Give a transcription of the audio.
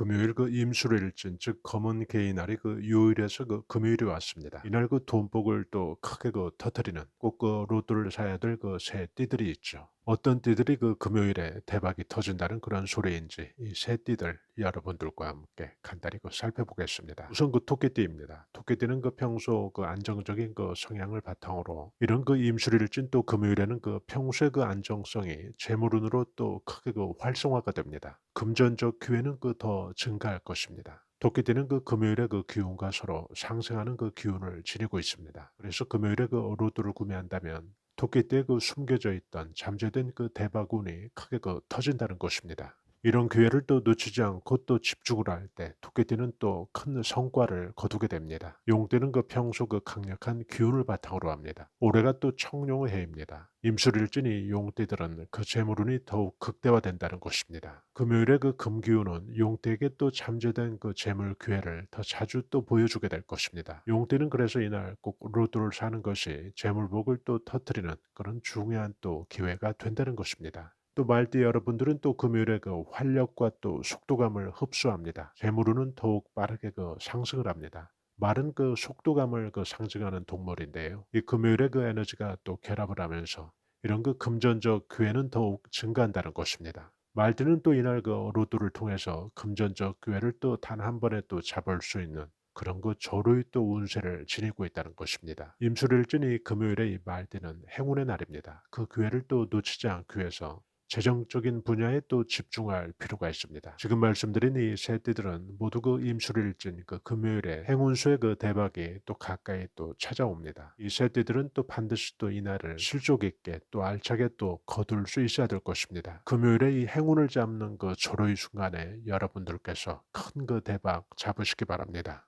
금요일 그 임수일진 즉 검은 개이날이 그 요일에서 그 금요일이 왔습니다. 이날 그 돈복을 또 크게 그 터트리는 꼭 그 로또를 사야 될 그 새 띠들이 있죠. 어떤 띠들이 그 금요일에 대박이 터진다는 그런 소리인지 이새 띠들 여러분들과 함께 간단히 그 살펴보겠습니다. 우선 그 토끼띠입니다. 토끼띠는 그 평소 그 안정적인 그 성향을 바탕으로 이런 그 임술일진 또 금요일에는 그 평소의 그 안정성이 재물운으로 또 크게 그 활성화가 됩니다. 금전적 기회는 그 더 증가할 것입니다. 토끼띠는 그 금요일에 그 기운과 서로 상승하는 그 기운을 지니고 있습니다. 그래서 금요일에 그 로또를 구매한다면 토끼띠에 그 숨겨져 있던 잠재된 그 대박운이 크게 그 터진다는 것입니다. 이런 기회를 또 놓치지 않고 또 집중을 할 때 토끼띠는 또 큰 성과를 거두게 됩니다. 용띠는 그 평소 그 강력한 기운을 바탕으로 합니다. 올해가 또 청룡의 해입니다. 임술일진이 용띠들은 그 재물운이 더욱 극대화된다는 것입니다. 금요일에 그 금기운은 용띠에게 또 잠재된 그 재물 기회를 더 자주 또 보여주게 될 것입니다. 용띠는 그래서 이날 꼭 로또를 사는 것이 재물복을 또 터트리는 그런 중요한 또 기회가 된다는 것입니다. 또 말띠 여러분들은 또 금요일에 그 활력과 또 속도감을 흡수합니다. 재물운은 더욱 빠르게 그 상승을 합니다. 말은 그 속도감을 그 상징하는 동물인데요. 이 금요일에 그 에너지가 또 결합을 하면서 이런 그 금전적 기회는 더욱 증가한다는 것입니다. 말띠는 또 이날 그 로또를 통해서 금전적 기회를 또 단 한 번에 또 잡을 수 있는 그런 그 조류의 또 운세를 지니고 있다는 것입니다. 임술일진이 금요일에 이 말띠는 행운의 날입니다. 그 기회를 또 놓치지 않기 위해서 재정적인 분야에 또 집중할 필요가 있습니다. 지금 말씀드린 이세 띠들은 모두 그 임술일진 그 금요일에 행운수의 그 대박이 또 가까이 또 찾아옵니다. 이세 띠들은 또 반드시 또 이날을 실족 있게 또 알차게 또 거둘 수 있어야 될 것입니다. 금요일에 이 행운을 잡는 그 조로의 순간에 여러분들께서 큰 그 대박 잡으시기 바랍니다.